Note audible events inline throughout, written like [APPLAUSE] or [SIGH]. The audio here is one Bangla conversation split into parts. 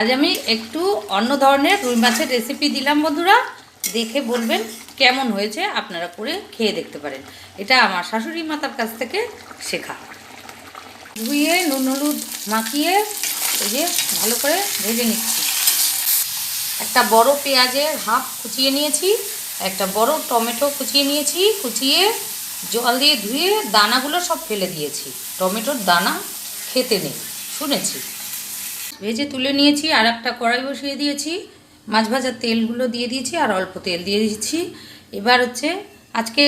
আজ আমি একটু অন্য ধরনের রুই মাছের রেসিপি দিলাম বন্ধুরা। দেখে বলবেন কেমন হয়েছে, আপনারা করে খেয়ে দেখতে পারেন। এটা আমার শাশুড়ি মাতার কাছ থেকে শেখা। ধুয়ে নুন হলুদ মাখিয়ে এই যে ভালো করে ভেজে নিচ্ছি। একটা বড় পেঁয়াজের হাফ কুচিয়ে নিয়েছি, একটা বড় টমেটো কুচিয়ে নিয়েছি, কুচিয়ে জল দিয়ে ধুয়ে দানাগুলো সব ফেলে দিয়েছি। টমেটোর দানা খেতে নেই, শুনেছি। ভেজে তুলে নিয়েছি আর একটা কড়াই বসিয়ে দিয়েছি, মাছ ভাজার তেলগুলো দিয়ে দিয়েছি আর অল্প তেল দিয়ে দিয়েছি। এবার হচ্ছে আজকে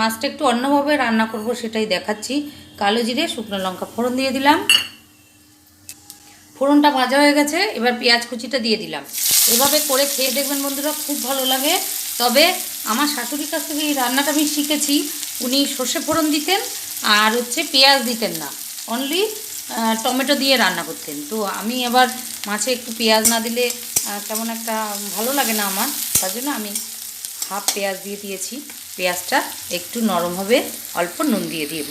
মাছটা একটু অন্যভাবে রান্না করব সেটাই দেখাচ্ছি। কালো জিরে, শুকনো লঙ্কা ফোড়ন দিয়ে দিলাম। ফোড়নটা ভাজা হয়ে গেছে, এবার পেঁয়াজ কুচিটা দিয়ে দিলাম। এভাবে করে খেয়ে দেখবেন বন্ধুরা, খুব ভালো লাগে। তবে আমার শাশুড়ির কাছ থেকে এই রান্নাটা আমি শিখেছি। উনি সর্ষে ফোড়ন দিতেন আর হচ্ছে পেঁয়াজ দিতেন না। অনলি টমেটো দিয়ে রান্না করতেন। তো আমি এবার মাছে একটু পেঁয়াজ না দিলে কেমন একটা ভালো লাগে না আমার। তার জন্য আমি হাফ পেঁয়াজ দিয়ে দিয়েছি। পেঁয়াজটা একটু নরম হবে, অল্প নুন দিয়ে দিব।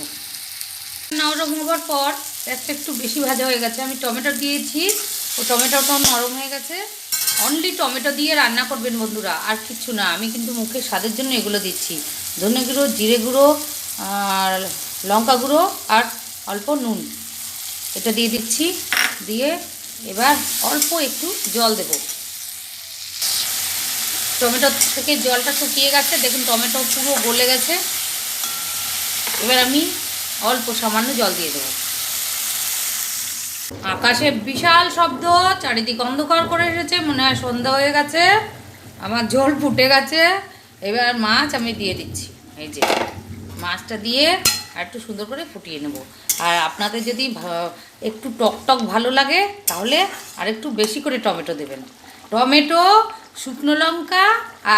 নরম হওয়ার পর, পেঁয়াজটা একটু বেশি ভাজা হয়ে গেছে। আমি টমেটো দিয়েছি। ও টমেটোটাও নরম হয়ে গেছে। অনলি টমেটো দিয়ে রান্না করবেন বন্ধুরা, আর কিচ্ছু না। আমি কিন্তু মুখে স্বাদের জন্য এগুলো দিচ্ছি। ধনে গুঁড়ো, জিরে গুঁড়ো, আর লঙ্কা গুঁড়ো, আর অল্প নুন। এটা দিয়ে দিচ্ছি, দিয়ে এবার অল্প একটু জল দেব। টমেটো থেকে জলটা শুকিয়ে গেছে, দেখুন টমেটো পুরো গলে গেছে। এবার আমি অল্প সামান্য জল দিয়ে দেবো। আকাশে বিশাল শব্দ, চারিদিক অন্ধকার করে এসেছে, মনে হয় সন্ধ্যা হয়ে গেছে, আমার ঝোল ফুটে গেছে। এবার মাছ আমি দিয়ে দিচ্ছি, এই যে মাছটা দিয়ে আর একটু সুন্দর করে ফুটিয়ে নেব। আর আপনাদের যদি একটু টক টক ভালো লাগে, তাহলে আর একটু বেশি করে টমেটো দেবেন। টমেটো, শুকনো লঙ্কা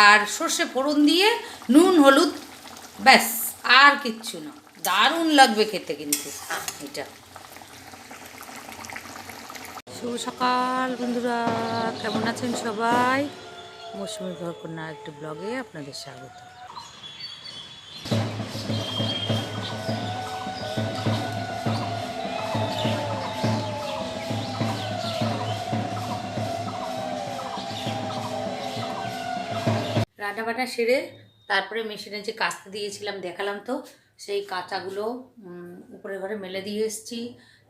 আর সর্ষে ফোড়ন দিয়ে নুন, হলুদ, ব্যাস, আর কিচ্ছু না। দারুণ লাগবে খেতে কিন্তু এটা। শুভ সকাল বন্ধুরা, কেমন আছেন সবাই? মৌসুমী ঘরকন্যা একটি ব্লগে আপনাদের স্বাগত। রান্না বান্না সেরে তারপরে মেশিনে যে কাচতে দিয়েছিলাম, দেখালাম তো, সেই কাঁচাগুলো উপরে ঘরে মেলে দিয়ে এসেছি।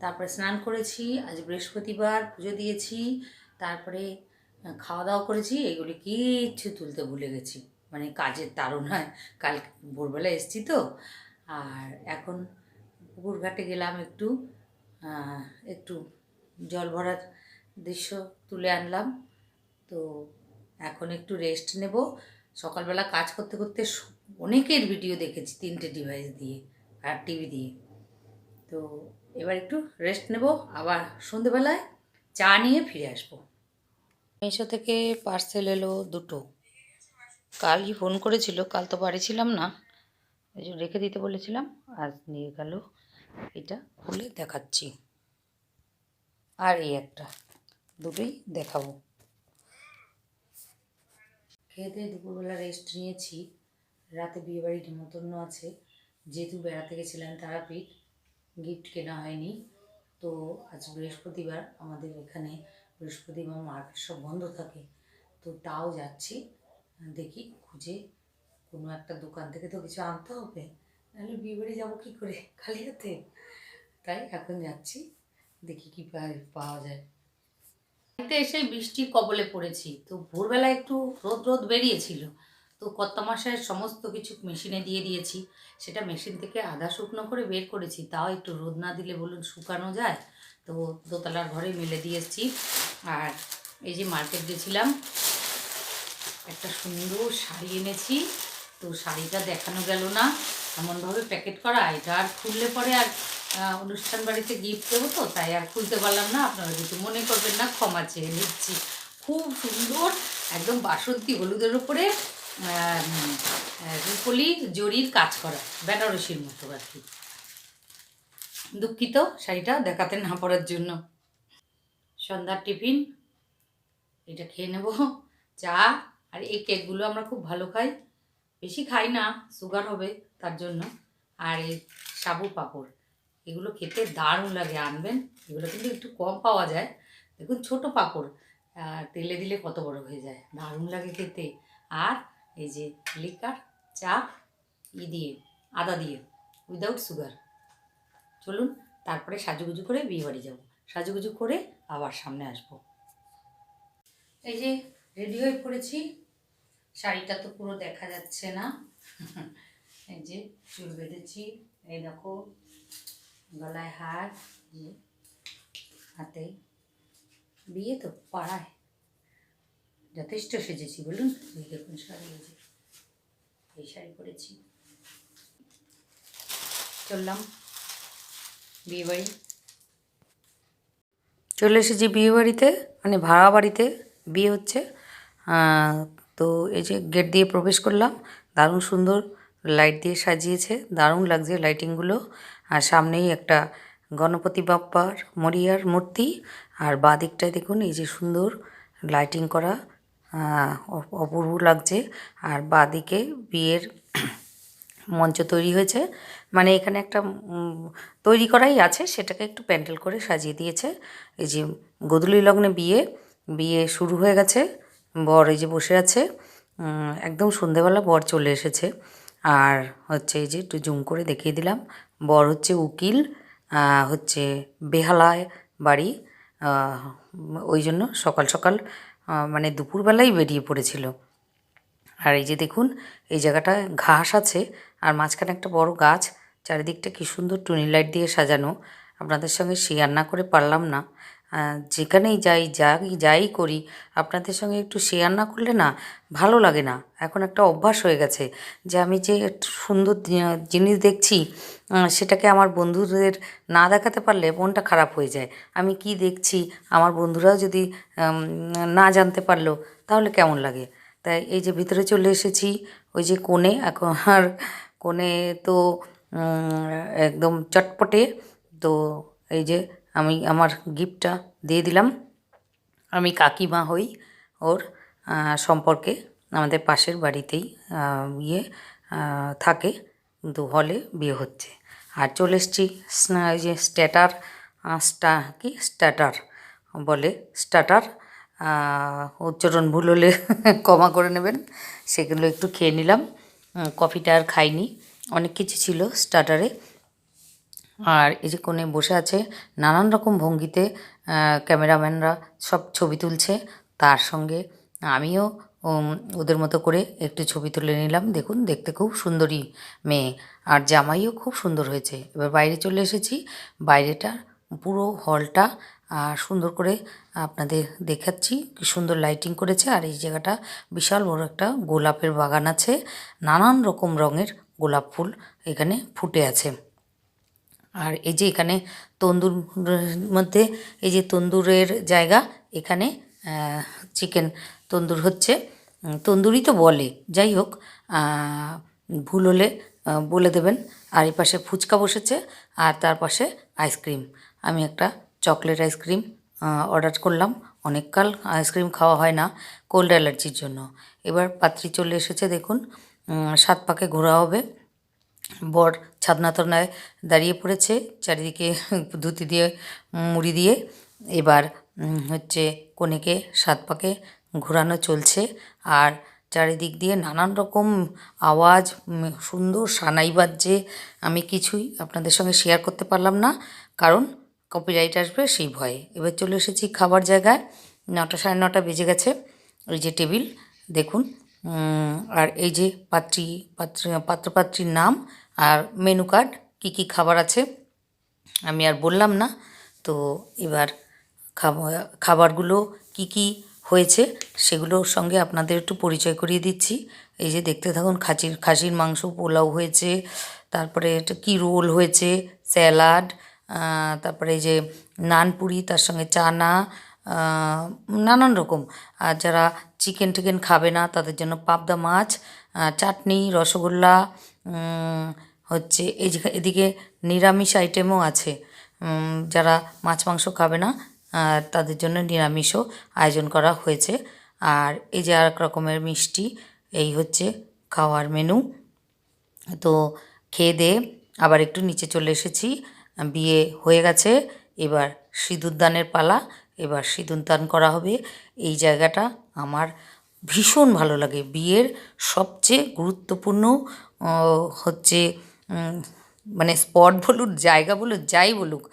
তারপরে স্নান করেছি, আজ বৃহস্পতিবার, পুজো দিয়েছি, তারপরে খাওয়া দাওয়া করেছি, এগুলি কিচ্ছু তুলতে ভুলে গেছি। মানে কাজের তাড়নায় কাল ভোরবেলা এসেছি তো। আর এখন পুকুর ঘাটে গেলাম একটু একটু জল ভরার দৃশ্য তুলে আনলাম। তো এখন একটু রেস্ট নেব। সকালবেলা কাজ করতে করতে অনেকের ভিডিও দেখেছি তিনটে ডিভাইস দিয়ে আর টিভি দিয়ে। তো এবার একটু রেস্ট নেব, আবার সন্ধেবেলায় চা নিয়ে ফিরে আসব। মিশো থেকে পার্সেল এলো দুটো। কালই ফোন করেছিল, কাল তো বাড়ি ছিলাম না। ওই জন্য রেখে দিতে বলেছিলাম, আজ নিয়ে গেল। এটা খুলে দেখাচ্ছি। আর এই একটা, দুটোই দেখাবো। খেয়ে দিয়ে দুপুরবেলা রেস্ট নিয়েছি। রাতে বিয়েবাড়ির নেমন্তন্ন আছে। যেহেতু বেড়াতে গেছিলাম তারাপীঠ গিফট কেনা হয়নি। তো আজ বৃহস্পতিবার আমাদের এখানে বৃহস্পতিবার মার্কেট সব বন্ধ থাকে। তো তাও যাচ্ছি। দেখি খুঁজে কোনো একটা দোকান থেকে তো কিছু আনতে হবে। নাহলে বিয়েবাড়ি যাব কী করে? খালি হাতে। তাই এখন যাচ্ছি। দেখি কী পাওয়া যায়। বাড়িতে এসে বৃষ্টির কবলে পড়েছি। তো ভোরবেলা একটু রোদ রোদ বেরিয়েছিল। তো কত্তা মাসের সমস্ত কিছু মেশিনে দিয়ে দিয়েছি। সেটা মেশিন থেকে আধা শুকনো করে বের করেছি। তাও একটু রোদ না দিলে বলুন শুকানো যায়? তো দোতলার ঘরে মেলে দিয়ে এসেছি। আর এই যে মার্কেট গেছিলাম, একটা সুন্দর শাড়ি এনেছি। তো শাড়িটা দেখানো গেল না। এমনভাবে প্যাকেট করা, এটা আর খুললে পরে আর অনুষ্ঠান বাড়িতে গিফট দেবো তো, তাই আর খুলতে পারলাম না। আপনারা কিছু মনে করবেন না, ক্ষমা চেয়ে নিচ্ছি। খুব সুন্দর, একদম বাসন্তী হলুদের উপরে রুপলি জরির কাজ করা, বেনারসির মতো আর কি। দুঃখিত, শাড়িটা দেখাতে না পড়ার জন্য। সন্ধ্যার টিফিন, এটা খেয়ে নেব, চা, আর এই কেকগুলো আমরা খুব ভালো খাই। বেশি খাই না, সুগার হবে তার জন্য। আর এই সাবু পাঁপড়। এগুলো খেতে দারুণ লাগে, আনবেন। এগুলো কিন্তু একটু কম পাওয়া যায়। দেখুন, ছোট পাঁপড় আর তেলে দিলে কত বড় হয়ে যায়। দারুণ লাগে খেতে। আর এই যে লিকার, চা, ই দিয়ে, আদা দিয়ে উইদাউট সুগার চলুন, তারপরে সাজুগুজু করে বিয়ে বাড়ি যাব। সাজুগুজু করে আবার সামনে আসব। এই যে রেডি হয়ে পড়েছি। শাড়িটা তো পুরো দেখা যাচ্ছে না। [LAUGHS] এই যে চুল বেঁধেছি। এই দেখো গলায় হার হাতে বিয়ে তো পাড়ায়। যথেষ্ট সেজেছি, বলুন? এই দেখুন শাড়ি, এই যে এই শাড়ি পরেছি। চললাম বিয়ে বাড়ি চলে এসেছি বিয়ে বাড়িতে মানে ভাড়া বাড়িতে বিয়ে হচ্ছে। তো এই যে গেট দিয়ে প্রবেশ করলাম, দারুণ সুন্দর লাইট দিয়ে সাজিয়েছে। দারুণ লাগছে লাইটিংগুলো। আর সামনেই একটা গণপতি বাপ্পার মরিয়ার মূর্তি। আর বাঁ দিকটায় দেখুন, এই যে সুন্দর লাইটিং করা অপূর্ব লাগছে। আর বাঁ দিকে বিয়ের [CLEARS THROAT] মঞ্চ তৈরি হয়েছে। মানে এখানে একটা তৈরি করাই আছে, সেটাকে একটু প্যান্ডেল করে সাজিয়ে দিয়েছে। এই যে গোধূলি লগ্নে বিয়ে বিয়ে শুরু হয়ে গেছে। বর এই যে বসে আছে। একদম সন্ধেবেলা বর চলে এসেছে। আর হচ্ছে এই যে একটু জুম করে দেখিয়ে দিলাম। বর হচ্ছে উকিল হচ্ছে বেহালায় বাড়ি ওই জন্য সকাল সকাল মানে দুপুরবেলাই বেরিয়ে পড়েছিল। আর এই যে দেখুন, এই জায়গাটায় ঘাস আছে আর মাঝখানে একটা বড় গাছ। চারিদিকটা কি সুন্দর টুনি লাইট দিয়ে সাজানো। আপনাদের সঙ্গে শেয়ার না করে পারলাম না। যেখানেই যাই যাই যাই করি, আপনাদের সঙ্গে একটু শেয়ার না করলে না ভালো লাগে না। এখন একটা অভ্যাস হয়ে গেছে যে আমি যে সুন্দর জিনিস দেখছি সেটাকে আমার বন্ধুদের না দেখাতে পারলে মনটা খারাপ হয়ে যায়। আমি কি দেখছি, আমার বন্ধুরাও যদি না জানতে পারল, তাহলে কেমন লাগে? তাই এই যে ভিতরে চলে এসেছি, ওই যে কোণে, এখন আর কোণে তো একদম চটপটে, তো এই যে আমি আমার গিফটটা দিয়ে দিলাম। আমি কাকিমা হই ওর সম্পর্কে আমাদের পাশের বাড়িতেই ইয়ে থাকে। কিন্তু হলে বিয়ে হচ্ছে। আর চলে এসছি যে স্ট্যাটার স্টা, কি? স্ট্যাটার বলে স্টার্টার উচ্চারণ ভুল হলে [LAUGHS] ক্ষমা করে নেবেন। সেগুলো একটু খেয়ে নিলাম। কফিটা আর খাইনি। অনেক কিছু ছিল স্টার্টারে আর এই যে কোণে বসে আছে, নানান রকম ভঙ্গিতে ক্যামেরাম্যানরা সব ছবি তুলছে। তার সঙ্গে আমিও ওদের মতো করে একটু ছবি তুলে নিলাম। দেখুন, দেখতে খুব সুন্দরী মেয়ে। আর জামাইও খুব সুন্দর হয়েছে। এবার বাইরে চলে এসেছি। বাইরেটা, পুরো হলটা আর সুন্দর করে আপনাদের দেখাচ্ছি। কি সুন্দর লাইটিং করেছে। আর এই জায়গাটা বিশাল বড় একটা গোলাপের বাগান আছে। নানান রকম রঙের গোলাপ ফুল এখানে ফুটে আছে। আর এই যে এখানে তন্দুর মধ্যে, এই যে তন্দুরের জায়গা, এখানে চিকেন তন্দুর হচ্ছে। তন্দুরি তো বলে। যাই হোক ভুল হলে বলে দেবেন। আর এই পাশে ফুচকা বসেছে, আর তার পাশে আইসক্রিম আমি একটা চকলেট আইসক্রিম অর্ডার করলাম। অনেককাল আইসক্রিম খাওয়া হয় না কোল্ড অ্যালার্জির জন্য। এবার পাত্রী চলে এসেছে, দেখুন। সাত পাকে ঘোরা হবে। বর ছাদনা তলায় দাঁড়িয়ে পড়েছে, চারিদিকে ধুতি দিয়ে, মুড়ি দিয়ে। এবার হচ্ছে কনেকে সাত পাকে ঘোরানো চলছে আর চারিদিক দিয়ে নানান রকম আওয়াজ সুন্দর সানাই বাজছে। আমি কিছুই আপনাদের সঙ্গে শেয়ার করতে পারলাম না, কারণ কপিরাইট আসবে সেই ভয়ে। এবার চলে এসেছি খাবার জায়গায়, নটা সাড়ে নটা বেজে গেছে, ওই যে টেবিল, দেখুন আর এই যে পাত্রী, পাত্র, পাত্রপাত্রীর নাম আর মেনু কার্ড কী কী খাবার আছে? আমি আর বললাম না। তো এবার খাবার খাবারগুলো কি কি হয়েছে সেগুলোর সঙ্গে আপনাদের একটু পরিচয় করিয়ে দিচ্ছি। এই যে দেখতে থাকুন খাসির খাসির মাংস, পোলাও হয়েছে, তারপরে এটা কি রোল হয়েছে, স্যালাড তারপরে এই যে নানপুরি তার সঙ্গে চানা নানান রকম। আর যারা চিকেন টিকেন খাবে না, তাদের জন্য পাবদা মাছ চাটনি, রসগোল্লা হচ্ছে এই এদিকে নিরামিষ আইটেমও আছে। যারা মাছ মাংস খাবে না তাদের জন্য নিরামিষও আয়োজন করা হয়েছে। আর এই যে আর এক রকমের মিষ্টি, এই হচ্ছে খাওয়ার মেনু তো খেয়ে দিয়ে আবার একটু নিচে চলে এসেছি। বিয়ে হয়ে গেছে, এবার সিঁদুরদানের পালা, এবার সিঁদুরদান করা হবে। এই জায়গাটা আমার ভীষণ ভালো লাগে। বিয়ের সবচেয়ে গুরুত্বপূর্ণ হচ্ছে মানে স্পট বলুক, জায়গা বলুক, যাই বলুক,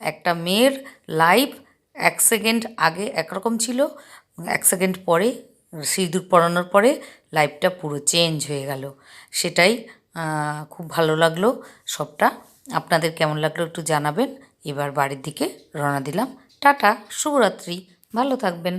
একটা মেয়ের লাইফ এক সেকেন্ড আগে একরকম ছিল, এক সেকেন্ড পরে, সিঁদুর পরানোর পরে লাইফটা পুরো চেঞ্জ হয়ে গেল। সেটাই খুব ভালো লাগল সবটা। আপনাদের কেমন লাগল একটু জানাবেন। এবার বাড়ির দিকে রওনা দিলাম। টাটা, শুভরাত্রি। ভালো থাকবেন।